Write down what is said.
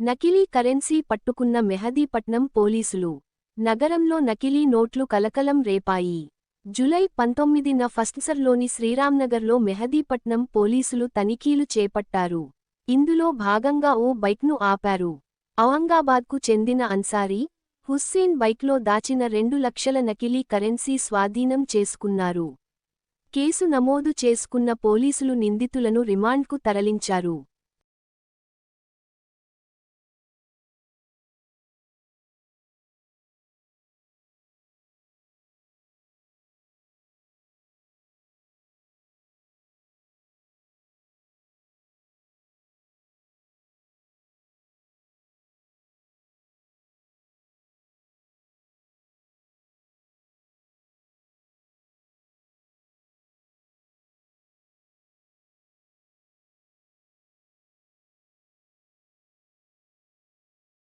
నకిలీ కరెన్సీ పట్టుకున్న మెహదీపట్నం పోలీసులు. నగరంలో నకిలీ నోట్లు కలకలం రేపాయి. జులై పంతొమ్మిదిన ఫస్ట్సర్లోని శ్రీరాంనగర్లో మెహదీపట్నం పోలీసులు తనిఖీలు చేపట్టారు. ఇందులో భాగంగా ఓ బైక్ను ఆపారు. ఔరంగాబాద్కు చెందిన అన్సారీ హుస్సేన్ బైక్లో దాచిన రెండు లక్షల నకిలీ కరెన్సీ స్వాధీనం చేసుకున్నారు. కేసు నమోదు చేసుకున్న పోలీసులు నిందితులను రిమాండ్కు తరలించారు.